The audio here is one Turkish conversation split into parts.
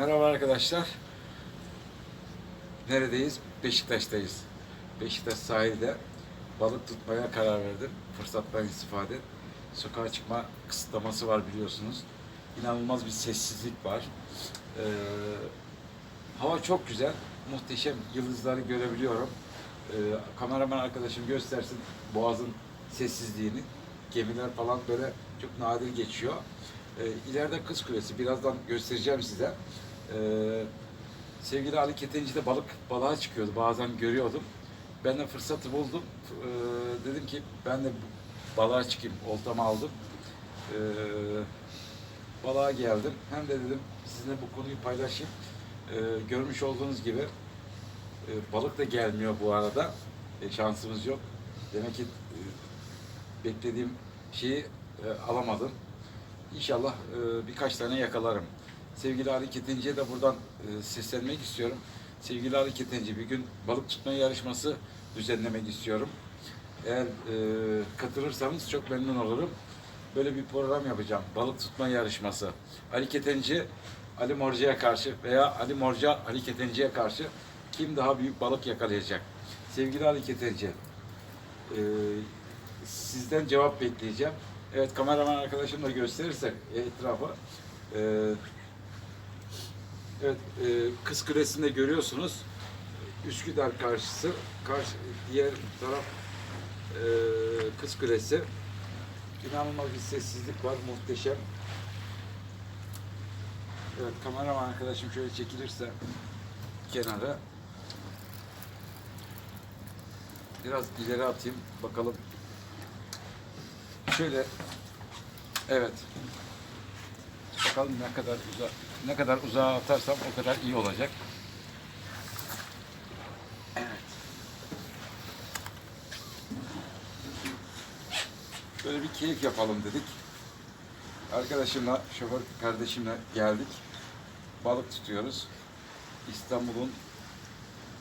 Merhaba arkadaşlar. Neredeyiz? Beşiktaş'tayız. Beşiktaş sahilde balık tutmaya karar verdim. Fırsattan istifade. Sokağa çıkma kısıtlaması var biliyorsunuz. İnanılmaz bir sessizlik var. Ee, hava çok güzel. Muhteşem yıldızları görebiliyorum. Ee, kameraman arkadaşım göstersin boğazın sessizliğini. Gemiler falan böyle çok nadir geçiyor. Ee, ileride Kız Kulesi. Birazdan göstereceğim size. Ee, sevgili Ali Ketenci de balık balığa çıkıyordu. Bazen görüyordum. Ben de fırsatı buldum. Ee, dedim ki ben de balığa çıkayım. Oltamı aldım. Ee, balığa geldim. Hem de dedim sizinle bu konuyu paylaşayım. Ee, görmüş olduğunuz gibi e, balık da gelmiyor bu arada. E, şansımız yok. Demek ki e, beklediğim şeyi e, alamadım. İnşallah e, birkaç tane yakalarım. Sevgili Ali Ketenci'ye de buradan e, seslenmek istiyorum. Sevgili Ali Ketenci bir gün balık tutma yarışması düzenlemek istiyorum. Eğer e, katılırsanız çok memnun olurum. Böyle bir program yapacağım. Balık tutma yarışması. Ali Ketenci Ali Morca'ya karşı veya Ali Morca Ali Ketenci'ye karşı kim daha büyük balık yakalayacak? Sevgili Ali Ketenci, e, sizden cevap bekleyeceğim. Evet kameraman arkadaşım da gösterirse etrafa. E, evet e, Kız Kulesi'nde görüyorsunuz. Üsküdar karşısı, karşı diğer taraf e, Kız Kulesi. İnanılmaz bir sessizlik var, muhteşem. Evet kameraman arkadaşım şöyle çekilirse kenara. Biraz ileri atayım bakalım. Şöyle evet. Bakalım ne kadar uza ne kadar uzağa atarsam o kadar iyi olacak. Evet. Böyle bir keyif yapalım dedik. Arkadaşımla, şoför kardeşimle geldik. Balık tutuyoruz. İstanbul'un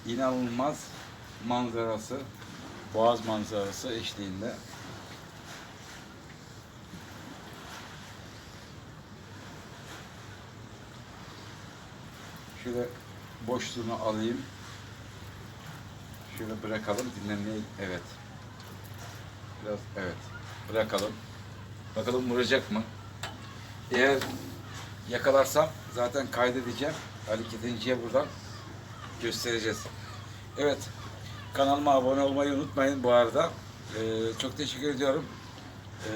inanılmaz manzarası, boğaz manzarası eşliğinde. Şöyle boşluğunu alayım. Şöyle bırakalım dinlenmeyi. Evet. Biraz evet. Bırakalım. Bakalım vuracak mı? Eğer yakalarsam zaten kaydedeceğim. Ali Ketenci'ye buradan göstereceğiz. Evet. Kanalıma abone olmayı unutmayın bu arada. Ee, çok teşekkür ediyorum. Ee,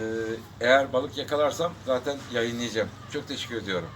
eğer balık yakalarsam zaten yayınlayacağım. Çok teşekkür ediyorum.